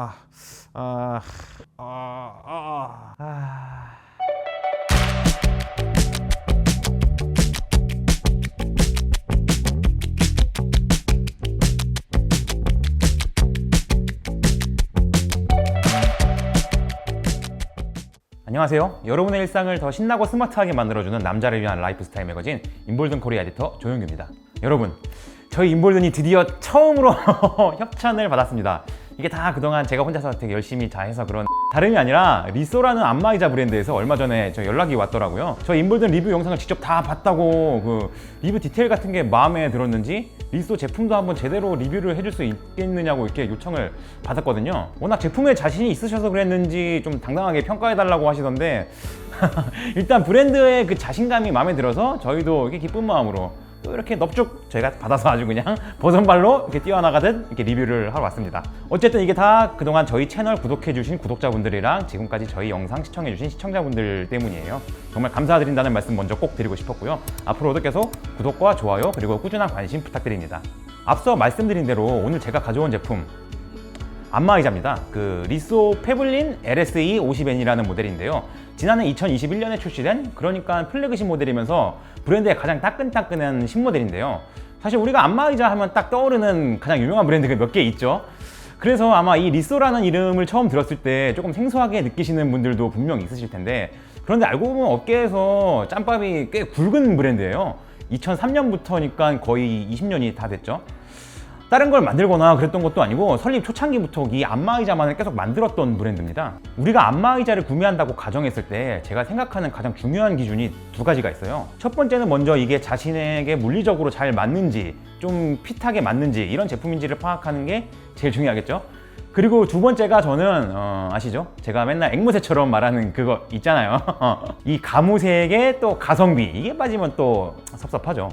아, 아, 아, 아, 아. 안녕하세요. 여러분의 일상을 더 신나고 스마트하게 만들어주는 남자를 위한 라이프 스타일 매거진 인볼든 코리아 에디터 조영규입니다. 여러분, 저희 인볼든이 드디어 처음으로 협찬을 받았습니다. 이게 다 그동안 제가 혼자서 되게 열심히 다 해서 그런 다름이 아니라 리소라는 안마의자 브랜드에서 얼마 전에 저 연락이 왔더라고요. 저 인볼든 리뷰 영상을 직접 다 봤다고 그 리뷰 디테일 같은 게 마음에 들었는지 리소 제품도 한번 제대로 리뷰를 해줄 수 있겠느냐고 이렇게 요청을 받았거든요. 워낙 제품에 자신이 있으셔서 그랬는지 좀 당당하게 평가해달라고 하시던데 일단 브랜드의 그 자신감이 마음에 들어서 저희도 이렇게 기쁜 마음으로 또 이렇게 넙죽 저희가 받아서 아주 그냥 버선발로 이렇게 뛰어나가듯 이렇게 리뷰를 하러 왔습니다. 어쨌든 이게 다 그동안 저희 채널 구독해주신 구독자분들이랑 지금까지 저희 영상 시청해주신 시청자분들 때문이에요. 정말 감사드린다는 말씀 먼저 꼭 드리고 싶었고요. 앞으로도 계속 구독과 좋아요 그리고 꾸준한 관심 부탁드립니다. 앞서 말씀드린 대로 오늘 제가 가져온 제품 안마의자입니다. 그 리소 페블린 LSE 50N이라는 모델인데요. 지난해 2021년에 출시된 그러니까 플래그십 모델이면서 브랜드의 가장 따끈따끈한 신모델인데요. 사실 우리가 안마의자 하면 딱 떠오르는 가장 유명한 브랜드가 몇 개 있죠. 그래서 아마 이 리소라는 이름을 처음 들었을 때 조금 생소하게 느끼시는 분들도 분명 있으실 텐데 그런데 알고 보면 업계에서 짬밥이 꽤 굵은 브랜드예요. 2003년부터니까 거의 20년이 다 됐죠. 다른 걸 만들거나 그랬던 것도 아니고 설립 초창기부터 이 안마의자만을 계속 만들었던 브랜드입니다. 우리가 안마의자를 구매한다고 가정했을 때 제가 생각하는 가장 중요한 기준이 두 가지가 있어요. 첫 번째는 먼저 이게 자신에게 물리적으로 잘 맞는지 좀 핏하게 맞는지 이런 제품인지를 파악하는 게 제일 중요하겠죠. 그리고 두 번째가 저는 어, 아시죠? 제가 맨날 앵무새처럼 말하는 그거 있잖아요. 이 가무새에게 또 가성비 이게 빠지면 또 섭섭하죠.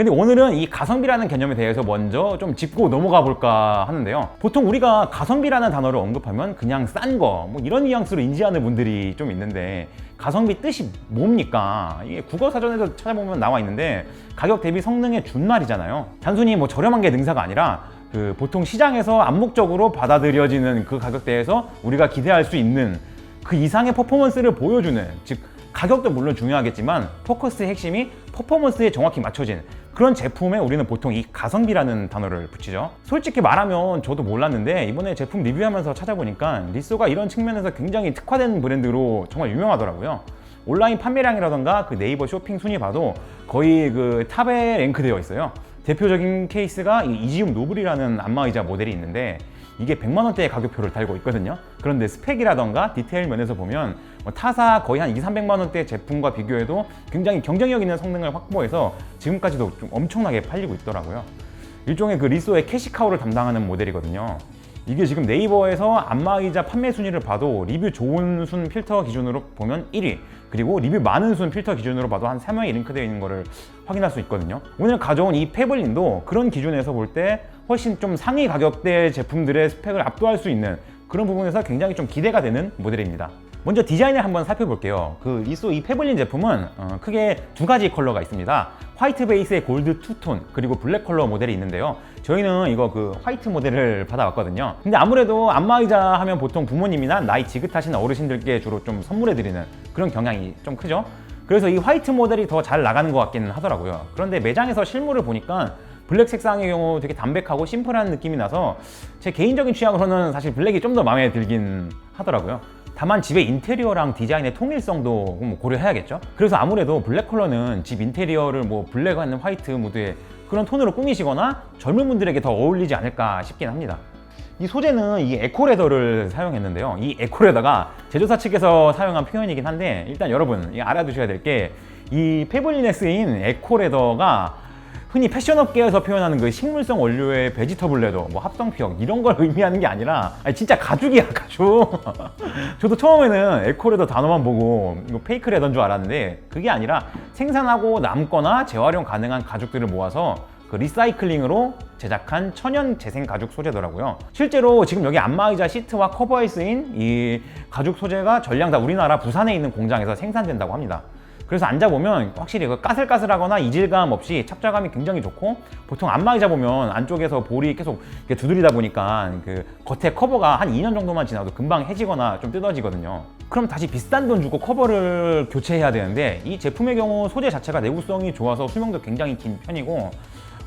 근데 오늘은 이 가성비라는 개념에 대해서 먼저 좀 짚고 넘어가 볼까 하는데요. 보통 우리가 가성비라는 단어를 언급하면 그냥 싼 거, 뭐 이런 뉘앙스로 인지하는 분들이 좀 있는데 가성비 뜻이 뭡니까? 이게 국어 사전에도 찾아보면 나와 있는데 가격 대비 성능의 준말이잖아요. 단순히 뭐 저렴한 게 능사가 아니라 그 보통 시장에서 암묵적으로 받아들여지는 그 가격대에서 우리가 기대할 수 있는 그 이상의 퍼포먼스를 보여주는 즉 가격도 물론 중요하겠지만 포커스의 핵심이 퍼포먼스에 정확히 맞춰진 그런 제품에 우리는 보통 이 가성비라는 단어를 붙이죠. 솔직히 말하면 저도 몰랐는데 이번에 제품 리뷰하면서 찾아보니까 리소가 이런 측면에서 굉장히 특화된 브랜드로 정말 유명하더라고요. 온라인 판매량이라던가 그 네이버 쇼핑 순위 봐도 거의 그 탑에 랭크되어 있어요. 대표적인 케이스가 이 이지움 노블이라는 안마의자 모델이 있는데 이게 100만 원대의 가격표를 달고 있거든요. 그런데 스펙이라던가 디테일 면에서 보면 뭐 타사 거의 한 2, 300만 원대 제품과 비교해도 굉장히 경쟁력 있는 성능을 확보해서 지금까지도 좀 엄청나게 팔리고 있더라고요. 일종의 그 리소의 캐시카우를 담당하는 모델이거든요. 이게 지금 네이버에서 안마의자 판매 순위를 봐도 리뷰 좋은 순 필터 기준으로 보면 1위 그리고 리뷰 많은 순 필터 기준으로 봐도 한 3명이 링크되어 있는 거를 확인할 수 있거든요. 오늘 가져온 이 페블린도 그런 기준에서 볼 때 훨씬 좀 상위 가격대 제품들의 스펙을 압도할 수 있는 그런 부분에서 굉장히 좀 기대가 되는 모델입니다 먼저 디자인을 한번 살펴볼게요. 그 리소 이 페블린 제품은 어, 크게 두 가지 컬러가 있습니다. 화이트 베이스의 골드 투톤 그리고 블랙 컬러 모델이 있는데요. 저희는 이거 그 화이트 모델을 받아왔거든요. 근데 아무래도 안마의자 하면 보통 부모님이나 나이 지긋하신 어르신들께 주로 좀 선물해 드리는 그런 경향이 좀 크죠. 그래서 이 화이트 모델이 더 잘 나가는 것 같기는 하더라고요. 그런데 매장에서 실물을 보니까 블랙 색상의 경우 되게 담백하고 심플한 느낌이 나서 제 개인적인 취향으로는 사실 블랙이 좀 더 마음에 들긴 하더라고요. 다만 집의 인테리어랑 디자인의 통일성도 뭐 고려해야겠죠. 그래서 아무래도 블랙 컬러는 집 인테리어를 뭐 블랙한 화이트 무드의 그런 톤으로 꾸미시거나 젊은 분들에게 더 어울리지 않을까 싶긴 합니다. 이 소재는 이 에코레더를 사용했는데요. 이 에코레더가 제조사 측에서 사용한 표현이긴 한데 일단 여러분 알아두셔야 될 게 이 페블린에 쓰인 에코레더가 흔히 패션업계에서 표현하는 그 식물성 원료의 베지터블 레더, 뭐 합성피혁 이런 걸 의미하는 게 아니라 아니, 진짜 가죽이야 가죽. 저도 처음에는 에코레더 단어만 보고 이거 페이크 레더인 줄 알았는데 그게 아니라 생산하고 남거나 재활용 가능한 가죽들을 모아서 그 리사이클링으로 제작한 천연 재생 가죽 소재더라고요. 실제로 지금 여기 안마의자 시트와 커버에 쓰인 이 가죽 소재가 전량 다 우리나라 부산에 있는 공장에서 생산된다고 합니다. 그래서 앉아보면 확실히 그 까슬까슬하거나 이질감 없이 착좌감이 굉장히 좋고 보통 안마 의자 보면 안쪽에서 볼이 계속 두드리다 보니까 그 겉에 커버가 한 2년 정도만 지나도 금방 해지거나 좀 뜯어지거든요. 그럼 다시 비싼 돈 주고 커버를 교체해야 되는데 이 제품의 경우 소재 자체가 내구성이 좋아서 수명도 굉장히 긴 편이고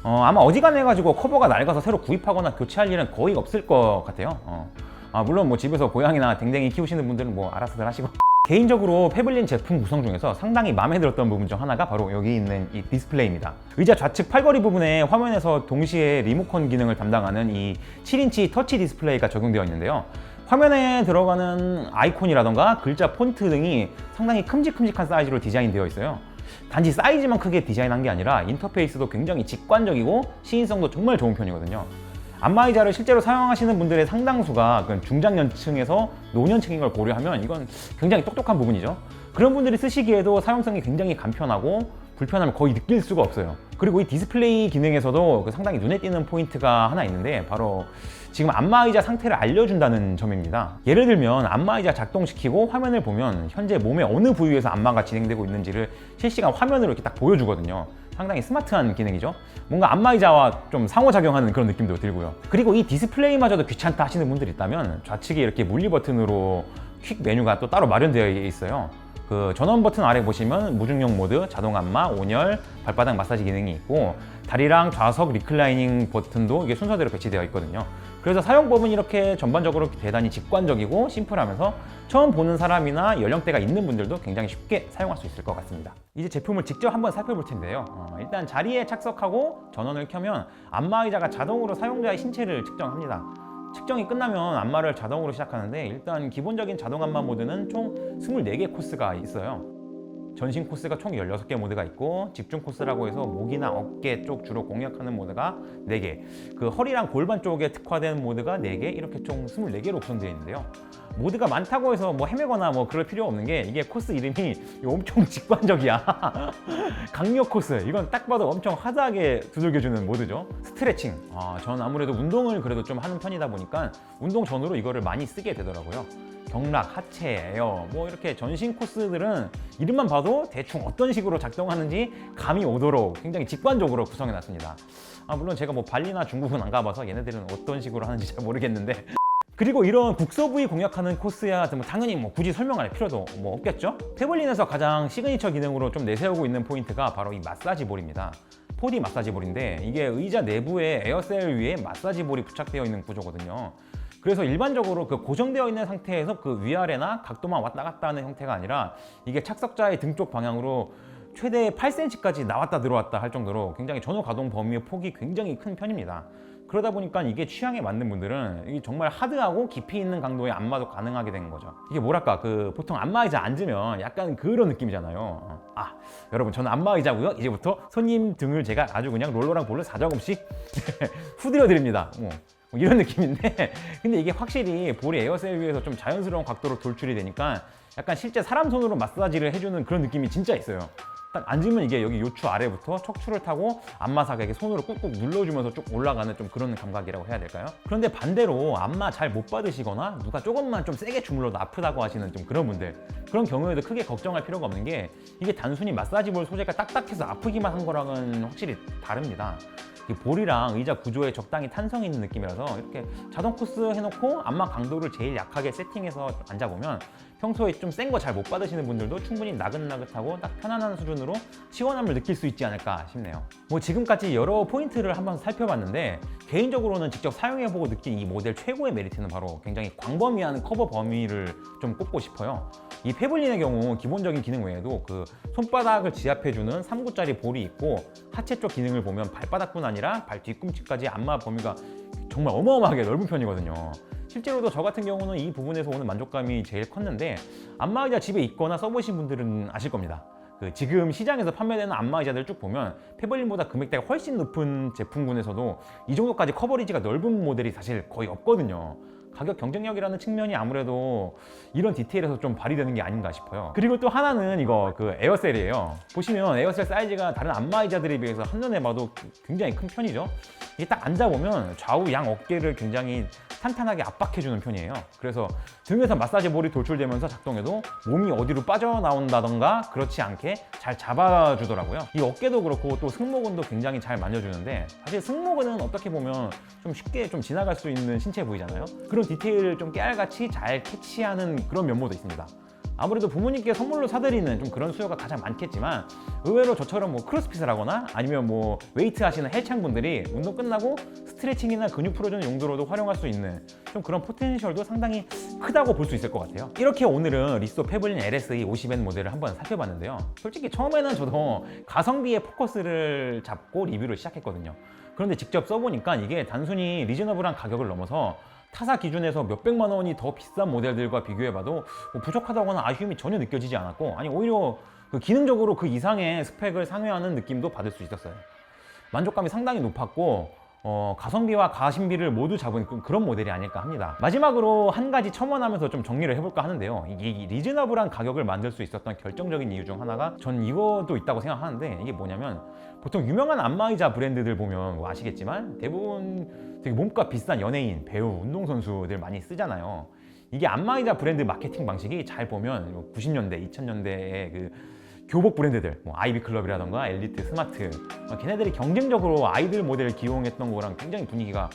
어, 아마 어지간해 가지고 커버가 낡아서 새로 구입하거나 교체할 일은 거의 없을 것 같아요. 어. 아, 물론 뭐 집에서 고양이나 댕댕이 키우시는 분들은 뭐 알아서들 하시고 개인적으로 페블린 제품 구성 중에서 상당히 마음에 들었던 부분 중 하나가 바로 여기 있는 이 디스플레이입니다. 의자 좌측 팔걸이 부분에 화면에서 동시에 리모컨 기능을 담당하는 이 7인치 터치 디스플레이가 적용되어 있는데요. 화면에 들어가는 아이콘이라던가 글자 폰트 등이 상당히 큼직큼직한 사이즈로 디자인되어 있어요. 단지 사이즈만 크게 디자인한 게 아니라 인터페이스도 굉장히 직관적이고 시인성도 정말 좋은 편이거든요. 안마의자를 실제로 사용하시는 분들의 상당수가 그 중장년층에서 노년층인 걸 고려하면 이건 굉장히 똑똑한 부분이죠. 그런 분들이 쓰시기에도 사용성이 굉장히 간편하고 불편함을 거의 느낄 수가 없어요. 그리고 이 디스플레이 기능에서도 그 상당히 눈에 띄는 포인트가 하나 있는데 바로 지금 안마의자 상태를 알려준다는 점입니다. 예를 들면 안마의자 작동시키고 화면을 보면 현재 몸의 어느 부위에서 안마가 진행되고 있는지를 실시간 화면으로 이렇게 딱 보여주거든요. 상당히 스마트한 기능이죠. 뭔가 안마의자와 좀 상호작용하는 그런 느낌도 들고요. 그리고 이 디스플레이마저도 귀찮다 하시는 분들이 있다면 좌측에 이렇게 물리 버튼으로 퀵 메뉴가 또 따로 마련되어 있어요. 그 전원 버튼 아래 보시면 무중력 모드, 자동 안마, 온열, 발바닥 마사지 기능이 있고 다리랑 좌석 리클라이닝 버튼도 이게 순서대로 배치되어 있거든요. 그래서 사용법은 이렇게 전반적으로 대단히 직관적이고 심플하면서 처음 보는 사람이나 연령대가 있는 분들도 굉장히 쉽게 사용할 수 있을 것 같습니다. 이제 제품을 직접 한번 살펴볼 텐데요. 어, 일단 자리에 착석하고 전원을 켜면 안마의자가 자동으로 사용자의 신체를 측정합니다. 측정이 끝나면 안마를 자동으로 시작하는데 일단 기본적인 자동 안마 모드는 총 24개 코스가 있어요. 전신 코스가 총 16개 모드가 있고 집중 코스라고 해서 목이나 어깨 쪽 주로 공략하는 모드가 4개 그 허리랑 골반 쪽에 특화된 모드가 4개 이렇게 총 24개로 구성되어 있는데요. 모드가 많다고 해서 뭐 헤매거나 뭐 그럴 필요 없는 게 이게 코스 이름이 엄청 직관적이야. 강력 코스. 이건 딱 봐도 엄청 하드하게 두들겨주는 모드죠. 스트레칭. 아, 전 아무래도 운동을 그래도 좀 하는 편이다 보니까 운동 전후로 이거를 많이 쓰게 되더라고요 경락, 하체, 에어 뭐 이렇게 전신 코스들은 이름만 봐도 대충 어떤 식으로 작동하는지 감이 오도록 굉장히 직관적으로 구성해 놨습니다 아, 물론 제가 뭐 발리나 중국은 안 가봐서 얘네들은 어떤 식으로 하는지 잘 모르겠는데 그리고 이런 국서 부위 공략하는 코스야 뭐 당연히 뭐 굳이 설명할 필요도 뭐 없겠죠? 페블린에서 가장 시그니처 기능으로 좀 내세우고 있는 포인트가 바로 이 마사지 볼입니다. 4D 마사지 볼인데 이게 의자 내부에 에어셀 위에 마사지 볼이 부착되어 있는 구조거든요. 그래서 일반적으로 그 고정되어 있는 상태에서 그 위아래나 각도만 왔다 갔다 하는 형태가 아니라 이게 착석자의 등 쪽 방향으로 최대 8cm까지 나왔다 들어왔다 할 정도로 굉장히 전후 가동 범위의 폭이 굉장히 큰 편입니다. 그러다 보니까 이게 취향에 맞는 분들은 이게 정말 하드하고 깊이 있는 강도의 안마도 가능하게 된 거죠. 이게 뭐랄까 그 보통 안마 의자 앉으면 약간 그런 느낌이잖아요. 아 여러분 저는 안마 의자고요. 이제부터 손님 등을 제가 아주 그냥 롤러랑 볼을 사정없이 후드려 드립니다. 뭐. 뭐 이런 느낌인데 근데 이게 확실히 볼이 에어셀 위에서 좀 자연스러운 각도로 돌출이 되니까 약간 실제 사람 손으로 마사지를 해주는 그런 느낌이 진짜 있어요. 딱 앉으면 이게 여기 요추 아래부터 척추를 타고 안마사각에 손으로 꾹꾹 눌러주면서 쭉 올라가는 좀 그런 감각이라고 해야 될까요? 그런데 반대로 안마 잘 못 받으시거나 누가 조금만 좀 세게 주물러도 아프다고 하시는 좀 그런 분들 그런 경우에도 크게 걱정할 필요가 없는 게 이게 단순히 마사지볼 소재가 딱딱해서 아프기만 한 거랑은 확실히 다릅니다. 이 볼이랑 의자 구조에 적당히 탄성 있는 느낌이라서 이렇게 자동 코스 해놓고 안마 강도를 제일 약하게 세팅해서 앉아보면 평소에 좀 센 거 잘 못 받으시는 분들도 충분히 나긋나긋하고 딱 편안한 수준으로 시원함을 느낄 수 있지 않을까 싶네요. 뭐 지금까지 여러 포인트를 한번 살펴봤는데 개인적으로는 직접 사용해보고 느낀 이 모델 최고의 메리트는 바로 굉장히 광범위한 커버 범위를 좀 꼽고 싶어요. 이 페블린의 경우 기본적인 기능 외에도 그 손바닥을 지압해주는 3구짜리 볼이 있고 하체 쪽 기능을 보면 발바닥뿐 아니라 발 뒤꿈치까지 안마 범위가 정말 어마어마하게 넓은 편이거든요. 실제로도 저 같은 경우는 이 부분에서 오는 만족감이 제일 컸는데 안마의자 집에 있거나 써보신 분들은 아실 겁니다. 그 지금 시장에서 판매되는 안마의자들 쭉 보면 페블린보다 금액대가 훨씬 높은 제품군에서도 이 정도까지 커버리지가 넓은 모델이 사실 거의 없거든요. 가격 경쟁력이라는 측면이 아무래도 이런 디테일에서 좀 발휘되는 게 아닌가 싶어요. 그리고 또 하나는 이거 그 에어셀이에요. 보시면 에어셀 사이즈가 다른 안마의자들에 비해서 한눈에 봐도 굉장히 큰 편이죠. 이게 딱 앉아보면 좌우 양 어깨를 굉장히 탄탄하게 압박해주는 편이에요. 그래서 등에서 마사지 볼이 돌출되면서 작동해도 몸이 어디로 빠져나온다던가 그렇지 않게 잘 잡아주더라고요. 이 어깨도 그렇고 또 승모근도 굉장히 잘 만져주는데 사실 승모근은 어떻게 보면 좀 쉽게 좀 지나갈 수 있는 신체 부위잖아요. 그런 디테일을 좀 깨알같이 잘 캐치하는 그런 면모도 있습니다. 아무래도 부모님께 선물로 사드리는 좀 그런 수요가 가장 많겠지만 의외로 저처럼 뭐 크로스핏을 하거나 아니면 뭐 웨이트 하시는 헬창분들이 운동 끝나고 스트레칭이나 근육 풀어주는 용도로도 활용할 수 있는 좀 그런 포텐셜도 상당히 크다고 볼 수 있을 것 같아요. 이렇게 오늘은 리스토 페블린 LSE 50N 모델을 한번 살펴봤는데요. 솔직히 처음에는 저도 가성비에 포커스를 잡고 리뷰를 시작했거든요. 그런데 직접 써보니까 이게 단순히 리즈너블한 가격을 넘어서 타사 기준에서 몇백만 원이 더 비싼 모델들과 비교해봐도 뭐 부족하다거나 아쉬움이 전혀 느껴지지 않았고 아니 오히려 그 기능적으로 그 이상의 스펙을 상회하는 느낌도 받을 수 있었어요. 만족감이 상당히 높았고 어, 가성비와 가심비를 모두 잡은 그- 그런 모델이 아닐까 합니다. 마지막으로 한 가지 첨언하면서 좀 정리를 해볼까 하는데요. 이 리즈너블한 가격을 만들 수 있었던 결정적인 이유 중 하나가 전 이것도 있다고 생각하는데 이게 뭐냐면 보통 유명한 안마의자 브랜드들 보면 뭐 아시겠지만 대부분 되게 몸값 비싼 연예인, 배우, 운동선수들 많이 쓰잖아요. 이게 안마의자 브랜드 마케팅 방식이 잘 보면 90년대, 2000년대의 그 교복 브랜드들, 뭐 아이비클럽이라던가 엘리트, 스마트, 어, 걔네들이 경쟁적으로 아이들 모델을 기용했던 거랑 굉장히 분위기가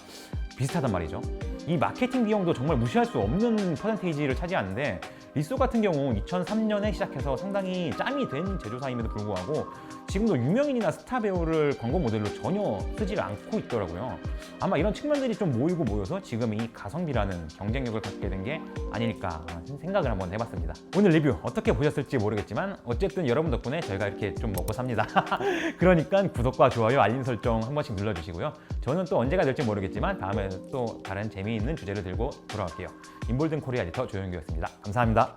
비슷하단 말이죠. 이 마케팅 비용도 정말 무시할 수 없는 퍼센테이지를 차지하는데 리소 같은 경우 2003년에 시작해서 상당히 짬이 된 제조사임에도 불구하고 지금도 유명인이나 스타 배우를 광고 모델로 전혀 쓰지를 않고 있더라고요. 아마 이런 측면들이 좀 모이고 모여서 지금 이 가성비라는 경쟁력을 갖게 된 게 아닐까 생각을 한번 해봤습니다. 오늘 리뷰 어떻게 보셨을지 모르겠지만 어쨌든 여러분 덕분에 저희가 이렇게 좀 먹고 삽니다. 그러니까 구독과 좋아요, 알림 설정 한 번씩 눌러주시고요. 저는 또 언제가 될지 모르겠지만 다음에 또 다른 재미있는 주제를 들고 돌아올게요. 인볼든 코리아 에디터 조영규였습니다. 감사합니다.